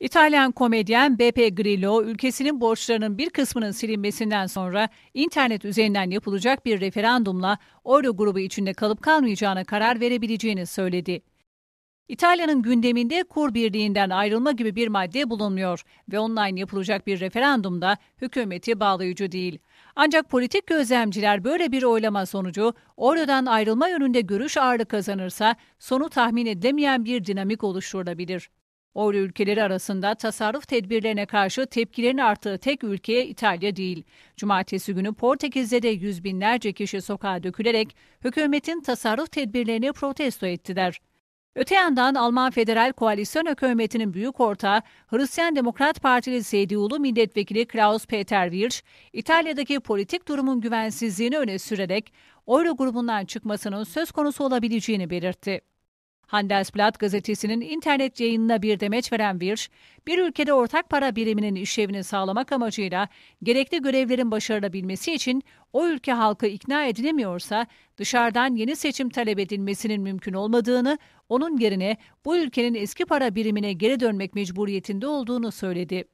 İtalyan komedyen Beppe Grillo, ülkesinin borçlarının bir kısmının silinmesinden sonra internet üzerinden yapılacak bir referandumla Euro grubu içinde kalıp kalmayacağına karar verebileceğini söyledi. İtalya'nın gündeminde kur birliğinden ayrılma gibi bir madde bulunmuyor ve online yapılacak bir referandumda hükümeti bağlayıcı değil. Ancak politik gözlemciler böyle bir oylama sonucu Euro'dan ayrılma yönünde görüş ağırlığı kazanırsa sonu tahmin edilemeyen bir dinamik oluşturulabilir. Euro ülkeleri arasında tasarruf tedbirlerine karşı tepkilerin arttığı tek ülke İtalya değil. Cumartesi günü Portekiz'de de yüz binlerce kişi sokağa dökülerek hükümetin tasarruf tedbirlerini protesto ettiler. Öte yandan Alman Federal Koalisyon Hükümeti'nin büyük ortağı Hristiyan Demokrat Partili CDU'lu milletvekili Klaus Peter Wirsch, İtalya'daki politik durumun güvensizliğini öne sürerek Euro grubundan çıkmasının söz konusu olabileceğini belirtti. Handelsblatt gazetesinin internet yayınına bir demeç veren Wirsch, bir ülkede ortak para biriminin işlevini sağlamak amacıyla gerekli görevlerin başarılabilmesi için o ülke halkı ikna edilemiyorsa dışarıdan yeni seçim talep edilmesinin mümkün olmadığını, onun yerine bu ülkenin eski para birimine geri dönmek mecburiyetinde olduğunu söyledi.